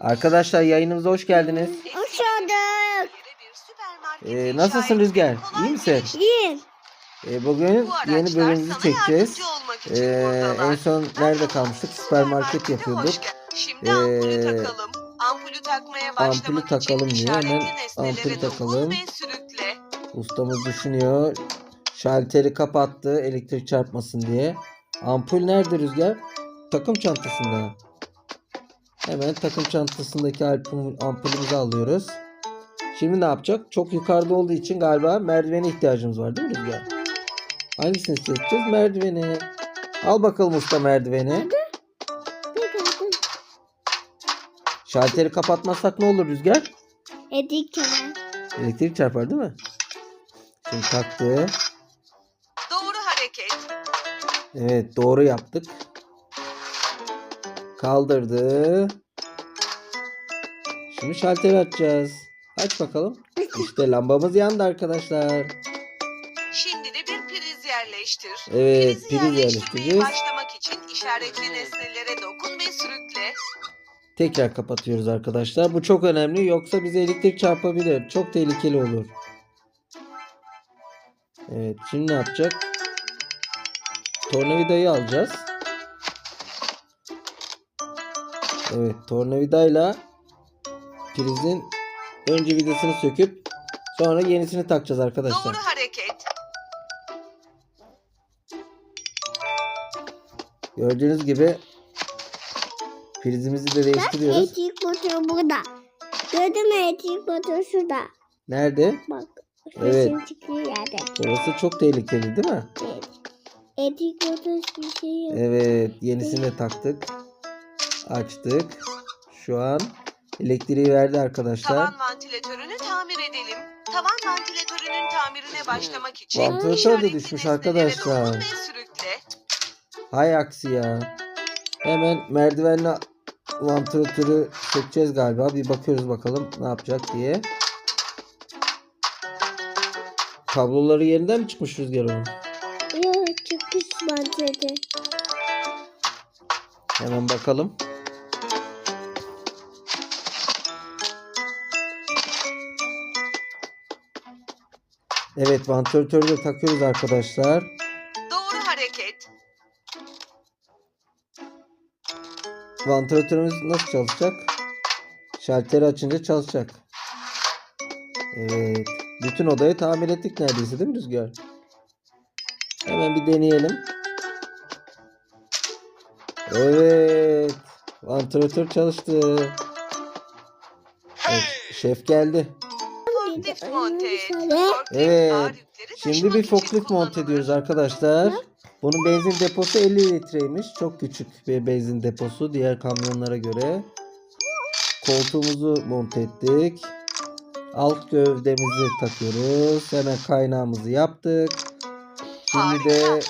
Arkadaşlar yayınımıza hoş geldiniz. Hoş bulduk. Ee, nasılsın Rüzgar? İyi misin? İyi. Ee, bugün yeni bölümümüzü çekeceğiz. Ee, en son nerede kalmıştık? Süpermarket yapıyorduk. Şimdi ampulü Ee, takalım. Ampulü takmaya ampulü takalım diyor. Hemen ampulü takalım. Ustamız düşünüyor. Şalteri kapattı elektrik çarpmasın diye. Ampul nerede Rüzgar? Takım çantasında. Hemen takım çantasındaki ampul- ampulümüzü alıyoruz. Şimdi ne yapacak? Çok yukarıda olduğu için galiba merdivene ihtiyacımız var değil mi Rüzgar? Hangisini seçeceğiz? Merdiveni. Al bakalım usta merdiveni. Şalteri kapatmazsak ne olur Rüzgar? Edik kenar. Elektrik çarpar değil mi? Şimdi taktı. Doğru hareket. Evet doğru yaptık. Kaldırdı. Şimdi şalteri açacağız. Aç bakalım. İşte lambamız yandı arkadaşlar. Şimdi de bir priz yerleştir. Evet, priz yerleştirmeye yerleştireceğiz. başlamak için işaretli nesnelere dokun ve sürükle. Tekrar kapatıyoruz arkadaşlar. Bu çok önemli. Yoksa bize elektrik çarpabilir. Çok tehlikeli olur. Evet şimdi ne yapacak? Tornavidayı alacağız. Evet tornavidayla prizin önce vidasını söküp sonra yenisini takacağız arkadaşlar. Doğru hareket. Gördüğünüz gibi prizimizi de değiştiriyoruz. Etik motor burada. Gördün mü etik motor şurada. Nerede? Bak. Evet. Çıkıyor yerde. Orası çok tehlikeli değil mi? Evet. Etik motor bir şey yok. Evet, yenisini de taktık. Açtık. Şu an elektriği verdi arkadaşlar. Tavan vantilatörünü tamir edelim. Tavan vantilatörünün tamirine başlamak için Vantilatör de düşmüş arkadaşlar. Hay aksi ya. Hemen merdivenle vantilatörü sökeceğiz galiba. Bir bakıyoruz bakalım ne yapacak diye. Kabloları yerinden mi çıkmış Rüzgar onun? Yok çıkmış bence Hemen bakalım. Evet vantilatörü de takıyoruz arkadaşlar. Doğru hareket. Vantilatörümüz nasıl çalışacak? Şalteri açınca çalışacak. Evet. Bütün odayı tamir ettik neredeyse değil mi Rüzgar? Hemen bir deneyelim. Evet. Vantilatör çalıştı. Evet, şef geldi. Forklift monte et. Şöyle. Forklift Evet. Şimdi taşımak bir için forklift monte kullanılır. ediyoruz arkadaşlar. Bunun benzin deposu 50 litreymiş. Çok küçük bir benzin deposu diğer kamyonlara göre. Koltuğumuzu monte ettik. Alt gövdemizi takıyoruz. Hemen kaynağımızı yaptık. Şimdi de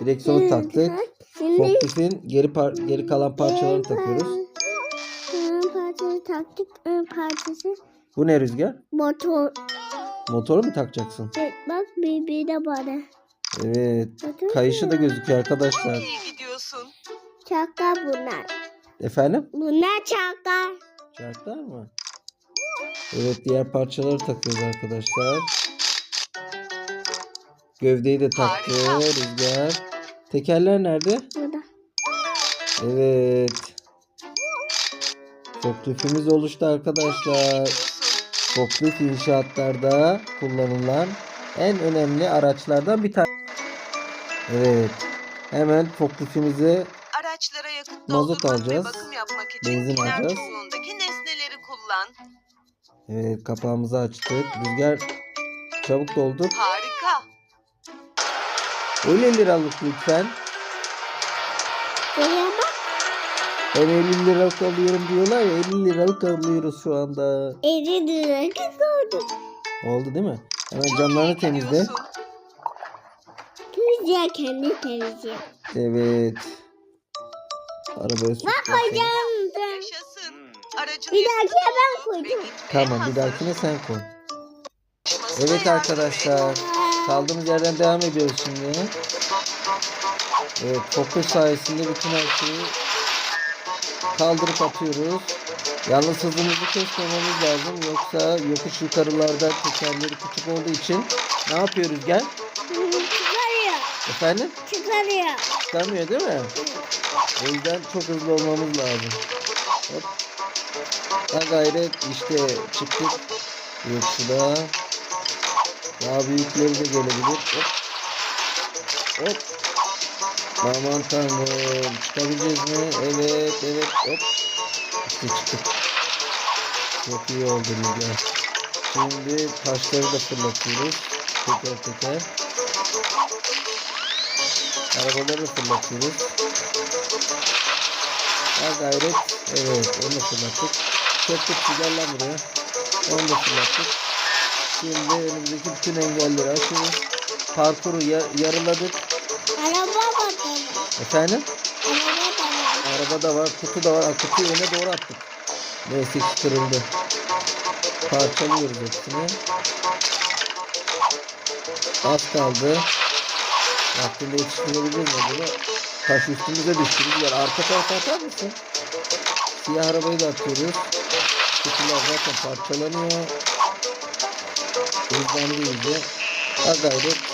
direksiyonu taktık. Şimdi Forkliftin geri par- geri kalan parçalarını takıyoruz. Ön parçası taktık. Ön parçası Bu ne rüzgar? motor. Motoru mu takacaksın? Evet, bak birbirine bana. Evet. Motor Kayışı da gözüküyor Çok arkadaşlar. iyi gidiyorsun. Çakal bunlar. Efendim? Bunlar çakal. Şartlar mı? Evet diğer parçaları takıyoruz arkadaşlar. Gövdeyi de taktı Harika. Rüzgar. Tekerler nerede? Burada. Evet. Forkliftimiz oluştu arkadaşlar. Forklift inşaatlarda kullanılan en önemli araçlardan bir tane. Evet. Hemen forkliftimizi Araçlara yakıt Mazot doldurmak alacağız. ve bakım yapmak için Benzin alacağız. çubuğundaki nesneleri kullan. evet, kapağımızı açtık. Rüzgar çabuk doldur. Harika. 50 liralık lütfen. Bak. Ben 50 liralık alıyorum diyorlar ya 50 liralık alıyoruz şu anda. 50 lira kız oldu. Oldu değil mi? Hemen camlarını temizle. Temizliyor kendi temizliyor. Evet. Arabaya sür. Bak hocam. Yaşasın. Aracın Bir dahakine ben gitmeye Tamam bir dahakine sen koy. Evet arkadaşlar. Kaldığımız yerden devam ediyoruz şimdi. Evet fokus sayesinde bütün her şeyi kaldırıp atıyoruz. Yalnız hızımızı kesmememiz lazım. Yoksa yokuş yukarılarda tekerleri küçük olduğu için ne yapıyoruz gel? Çıkarıyor. Efendim? Çıkarıyor. Çıkamıyor değil mi? O yüzden çok hızlı olmamız lazım. Hop. Ha gayret işte çıktık. Yoksuda. Daha büyükleri de gelebilir. Hop. Hop. Aman tanrım. Çıkabileceğiz mi? Evet evet hop. İşte çıktık. Çok iyi oldu Rüzgar. Şimdi taşları da fırlatıyoruz. Teker teker. Arabaları fırlatıyoruz. Ha gayret. Evet onu fırlattık. Çöktük güzel lan buraya. Onu da fırlattık. Şimdi önümüzdeki bütün engelleri aşıyoruz. Parkuru ya- yarıladık. Efendim? Araba da var, kutu da var. Ha, kutuyu öne doğru attık. Neyse ki kırıldı. Parçalıyoruz hepsini. Az kaldı. Vaktinde yetiştirebiliriz mi bunu? Taş üstümüze düştü. Rüzgar arka tarafa atar mısın? Siyah arabayı da atıyoruz. Kutular zaten parçalanıyor. Hızlandı iyice. Ha gayret.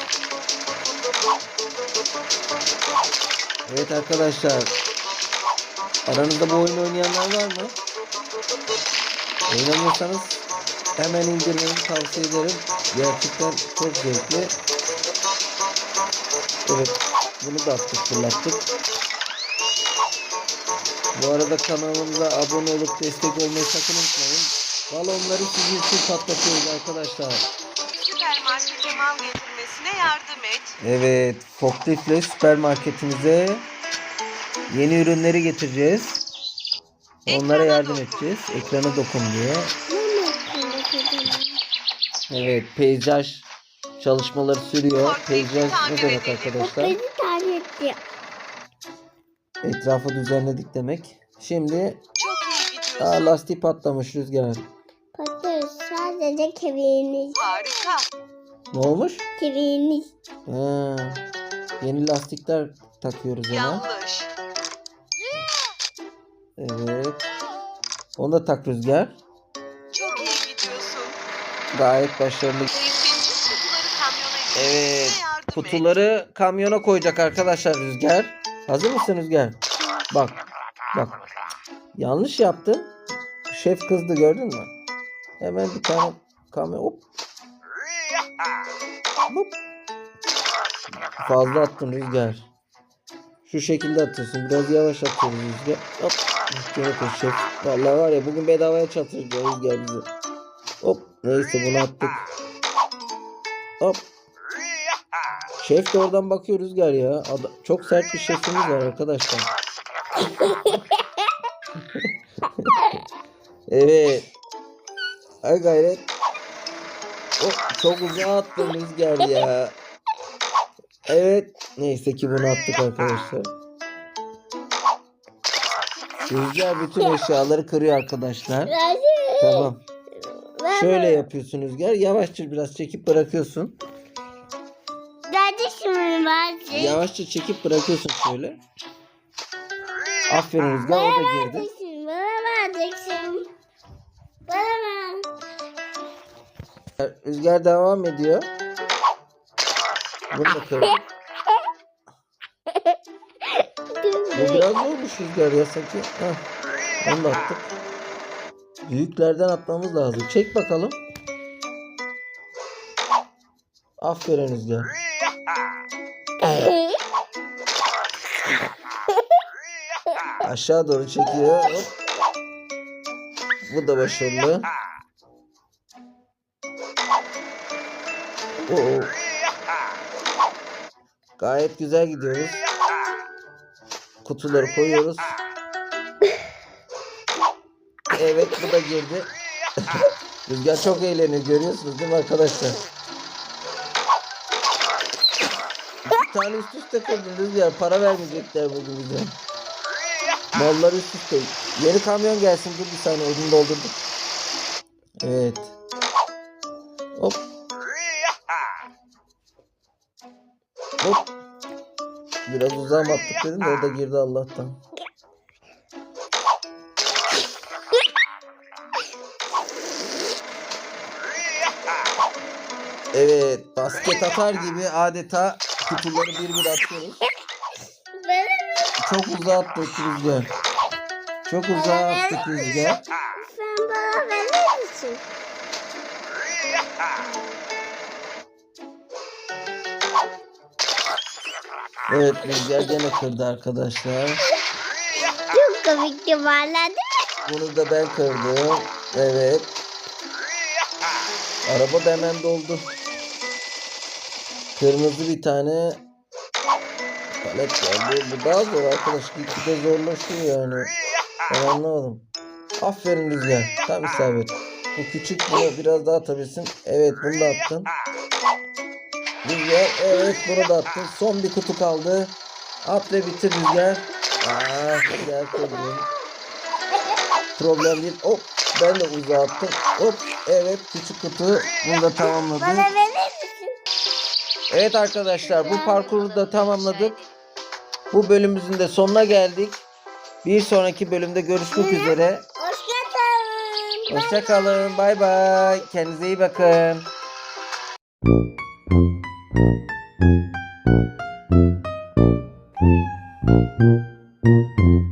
Evet arkadaşlar. Aranızda bu oyunu oynayanlar var mı? Oynamıyorsanız hemen indirmenizi tavsiye ederim. Gerçekten çok zevkli. Evet. Bunu da attık fırlattık. Bu arada kanalımıza abone olup destek olmayı sakın unutmayın. Balonları sizin için patlatıyoruz arkadaşlar. Süpermarkete mal getirmesine yardım et. Evet, forkliftle süpermarketimize yeni ürünleri getireceğiz. Onlara Ekrana yardım dokun. edeceğiz. Ekrana dokun diye. Evet, peyzaj çalışmaları sürüyor. Forklifti Peyzaj ne demek edelim. Arkadaşlar? beni takip etti. Etrafı düzenledik demek. Şimdi Çok iyi gidiyorsun. aa, lastiği patlamış rüzgar. Patlıyor. Sadece kevirmiş. Harika. Ne olmuş? Kevirmiş. Ha, yeni lastikler takıyoruz ona. Yanlış. Evet. Onu da tak rüzgar. Çok iyi gidiyorsun. Gayet başarılı. Driftin kutuları kamyona Evet. yardım et. Kutuları kamyona koyacak arkadaşlar Rüzgar. Hazır mısın Rüzgar? Bak. Bak. Yanlış yaptın. Şef kızdı gördün mü? Hemen bir tane kamyon hop. Fazla attın Rüzgar. Şu şekilde atıyorsun. Biraz yavaş atıyoruz Rüzgar. Hop. Gene koş şef. Vallahi var ya bugün bedavaya çatırdı Rüzgar bizi. Hop. Neyse bunu attık. Hop. Şef de oradan bakıyor Rüzgar ya. Ada- çok sert bir şefimiz var arkadaşlar. evet. Ay gayret. Oh, çok uzağa attın Rüzgar ya. Evet. Neyse ki bunu attık arkadaşlar. Rüzgar bütün eşyaları kırıyor arkadaşlar. Tamam. Şöyle yapıyorsun Rüzgar. Yavaşça biraz çekip bırakıyorsun. Yavaşça çekip bırakıyorsun şöyle. Aferin Rüzgar o da girdi. Rüzgar devam ediyor. Bunu da kırdık. Bu biraz zormuş Rüzgar ya sanki. Heh. Onu da attık. Büyüklerden atmamız lazım. Çek bakalım. Aferin Rüzgar. Aşağı doğru çekiyor. Hop. Bu da başarılı. Oo. Gayet güzel gidiyoruz. Kutuları koyuyoruz. Evet bu da girdi. Rüzgar çok eğleniyor görüyorsunuz değil mi arkadaşlar? Bir tane üst üste koydun Rüzgar. Para vermeyecekler bugün bize. Mallar üst üste. Yeni kamyon gelsin. Dur bir saniye odunu doldurduk. Evet. Hop. Hop. Biraz uzağa mı attık dedim de o da girdi Allah'tan. Evet basket atar gibi adeta kutuları bir bir atıyoruz. Çok uzağa attık Rüzgar. Çok uzağa attık Rüzgar. sen bana verir misin? Evet Rüzgar gene kırdı arkadaşlar. Çok komik mi? Bunu da ben kırdım. Evet. Araba da hemen doldu. Kırmızı bir tane palet geldi. Bu daha zor arkadaş. Gitgide zorlaşıyor yani. Ben anlamadım. Aferin Rüzgar. Tam isabet. Bu küçük bunu biraz daha atabilsin. Evet bunu da attın. Rüzgar evet bunu da attın. Son bir kutu kaldı. At ve bitir Rüzgar. Aa, güzel kırdın. Problem değil. Hop ben de uzağa attım. Hop evet küçük kutu. Bunu da tamamladık. Bana verir? Evet arkadaşlar bu parkuru da tamamladık. Bu bölümümüzün de sonuna geldik. Bir sonraki bölümde görüşmek üzere. Hoşçakalın. Hoşçakalın. Bay bay. Kendinize iyi bakın. Thank you.